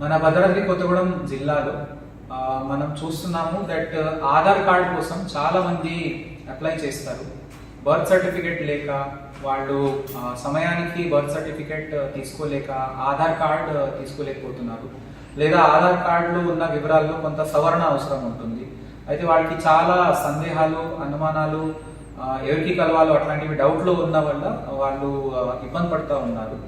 మన భద్రాద్రి కొత్తగూడెం జిల్లాలో మనం చూస్తున్నాము దట్ ఆధార్ కార్డు కోసం చాలామంది అప్లై చేస్తారు. బర్త్ సర్టిఫికేట్ లేక వాళ్ళు సమయానికి బర్త్ సర్టిఫికేట్ తీసుకోలేక ఆధార్ కార్డ్ తీసుకోలేకపోతున్నారు. లేదా ఆధార్ కార్డులో ఉన్న వివరాల్లో కొంత సవరణ అవసరం ఉంటుంది. అయితే వాళ్ళకి చాలా సందేహాలు అనుమానాలు ఎవరికి కలవాలో అట్లాంటివి డౌట్లో ఉన్న వల్ల వాళ్ళు ఇబ్బంది పడుతూ ఉన్నారు.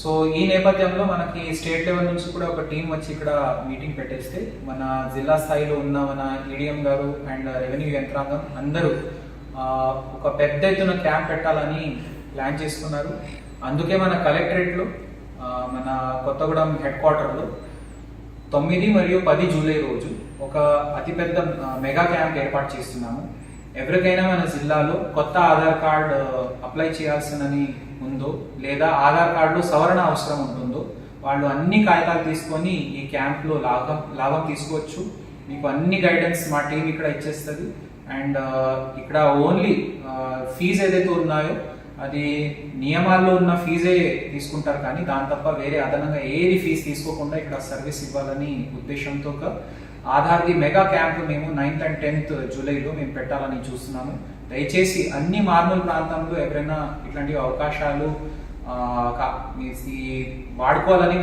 సో ఈ నేపథ్యంలో మనకి స్టేట్ లెవెల్ నుంచి కూడా ఒక టీం వచ్చి ఇక్కడ మీటింగ్ పెట్టేస్తే మన జిల్లా స్థాయిలో ఉన్న మన ఈడిఎం గారు అండ్ రెవెన్యూ యంత్రాంగం అందరూ ఒక పెద్ద ఎత్తున క్యాంప్ పెట్టాలని ప్లాన్ చేసుకున్నారు. అందుకే మన కలెక్టరేట్లో మన కొత్తగూడెం హెడ్ క్వార్టర్లో తొమ్మిది మరియు పది జూలై రోజు ఒక అతిపెద్ద మెగా క్యాంప్ ఏర్పాటు చేస్తున్నాము. ఎవరికైనా మన జిల్లాలో కొత్త ఆధార్ కార్డ్ అప్లై చేయాల్సినని ఉందో లేదా ఆధార్ కార్డులో సవరణ అవసరం ఉంటుందో వాళ్ళు అన్ని కాగితాలు తీసుకొని ఈ క్యాంప్లో లాభం లాభం తీసుకోవచ్చు. మీకు అన్ని గైడెన్స్ మా టీం ఇక్కడ ఇచ్చేస్తుంది. అండ్ ఇక్కడ ఓన్లీ ఫీజు ఏదైతే ఉన్నాయో అది నియమాల్లో ఉన్న ఫీజే తీసుకుంటారు కానీ దాని తప్ప వేరే అదనంగా ఏది ఫీజు తీసుకోకుండా ఇక్కడ సర్వీస్ ఇవ్వాలని ఉద్దేశంతో ఒక ఆధార్ది మెగా క్యాంప్ మేము నైన్త్ అండ్ టెన్త్ జూలైలో మేము పెట్టాలని చూస్తున్నాము. దయచేసి అన్ని మార్మూల ప్రాంతంలో ఎవరైనా ఇట్లాంటి అవకాశాలు వాడుకోవాలని మేము